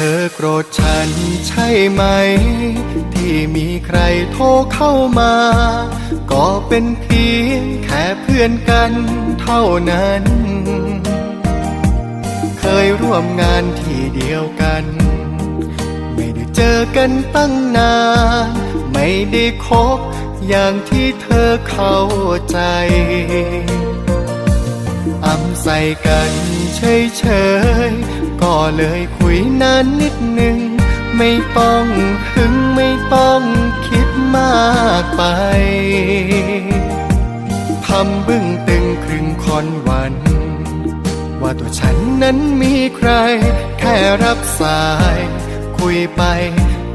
ธอโกรธฉันใช่ไหม ที่มีใครโทรเข้ามา ก็เป็นเพียงแค่เพื่อนกันเท่านั้น เคยร่วมงานที่เดียวกัน ไม่ได้เจอกันตั้งนาน ไม่ได้คบอย่างที่เธอเข้าใจอำใส่กันเฉยๆ ก็เลยคุยนานนิดหนึ่ง ไม่ต้องถึงไม่ต้องคิดมากไปทำบึ้งตึงครึ่งคอนวัน ว่าตัวฉันนั้นมีใคร แค่รับสาย คุยไป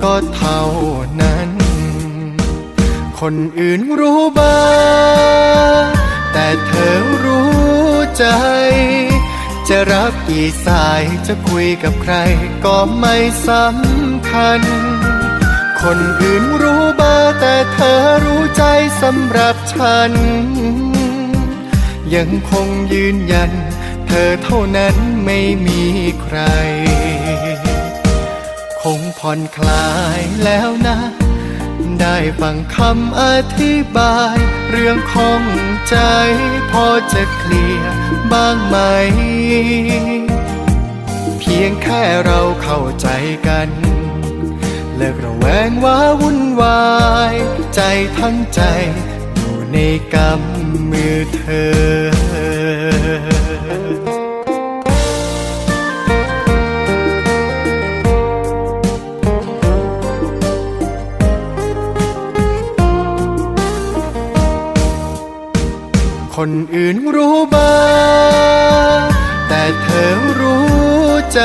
ก็เท่านั้น คนอื่นรู้บ้างแต่เธอรู้ใจ จะรับกี่สายจะคุยกับใคร ก็ไม่สำคัญ คนอื่นรู้บ้าแต่เธอรู้ใจสำหรับฉัน ยังคงยืนยัน เธอเท่านั้นไม่มีใคร คงผ่อนคลายแล้วนะ ได้ฟังคำอธิบาย เรื่องของใจ พอจะเคลียร์บ้างไหม เพียงแค่เราเข้าใจกัน เลิกระแวงว่าวุ่นวาย ใจทั้งใจอยู่ในกำมือเธอ คนอื่นรู้บ้างแต่เธอรู้ใจ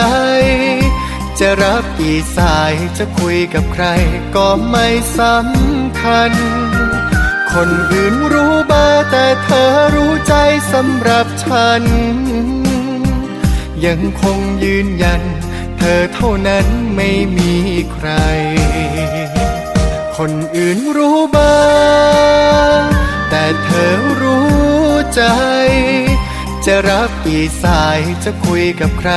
จะรับกี่สายจะคุยกับใคร ก็ไม่สำคัญ คนอื่นรู้บ้างแต่เธอรู้ใจสำหรับฉัน ยังคงยืนยัน เธอเท่านั้นไม่มีใคร คนอื่นรู้บ้างแต่เธอรู้ ใจ จะรับกี่สายจะคุยกับใคร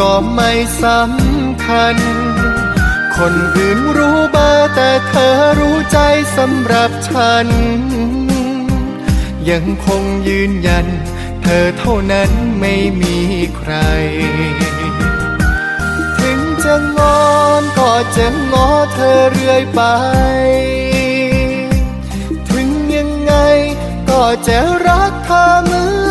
ก็ไม่สำคัญ คนอื่นรู้บ้าแต่เธอรู้ใจสำหรับฉัน ยังคงยืนยัน เธอเท่านั้นไม่มีใคร ถึงจะงอนก็จะงอเธอเรื่อยไป จะรักเธอเหมื